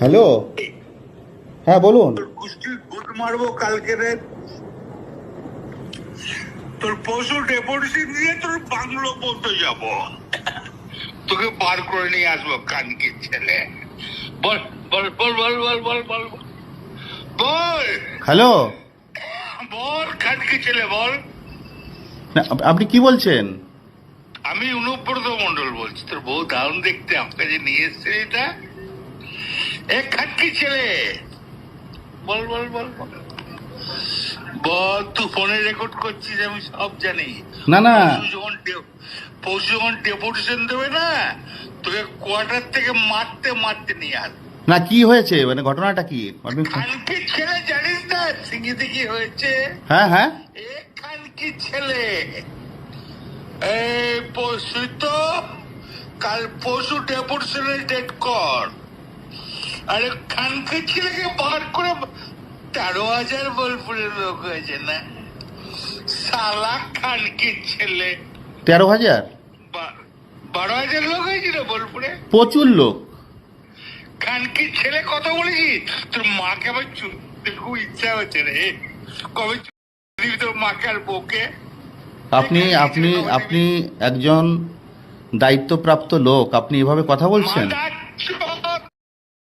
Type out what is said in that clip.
Hello? হ্যাঁ বলুন। মারবো কালকে রে। তোর পশু ডেপুটেশন দিয়ে তোর বাংলো বলতে যাব। তোকে বার করে নিয়ে আসব কানকির ছেলে। বল বল বল বল বল বল বল বল। হ্যালো? বল কানকি ছেলে বল। আপনি কি বলছেন? আমি অনুব্রত মন্ডল বলছি। তোর বউ দারুণ দেখতে আপনাকে নিয়ে এসছে এটা। এ খাটকি ছেলে। বল বল বল বল। বল তুই ফোনে রেকর্ড করছিস আমি সব জানি। না না। যখন পরশু যখন ডেপুটেশন দেবে না তোকে কোয়ার্টার থেকে মারতে মারতে নিয়ে আস। না কি হয়েছে? মানে ঘটনাটা কি? খানকি ছেলে জানিস না? সিঙ্গিতে কি হয়েছে? হ্যাঁ হ্যাঁ। এখানকি ছেলে। এই পরশু তো কাল পরশু ডেপুটেশনের ডেট কর। আরে খানকি ছেলেকে বার করে তেরো হাজার বোলপুরের লোক হয়েছে না? সালা খানকি ছেলে। তেরো হাজার? বারো হাজার লোক হয়েছিল বোলপুরে? প্রচুর লোক। খানকি ছেলে কথা বলেছি? তোর মাকে আবার চুল খুব ইচ্ছা হচ্ছে রে। কবে দিবি তোর মাকে আর বউকে? আপনি আপনি আপনি একজন দায়িত্বপ্রাপ্ত লোক। আপনি এভাবে কথা বলছেন?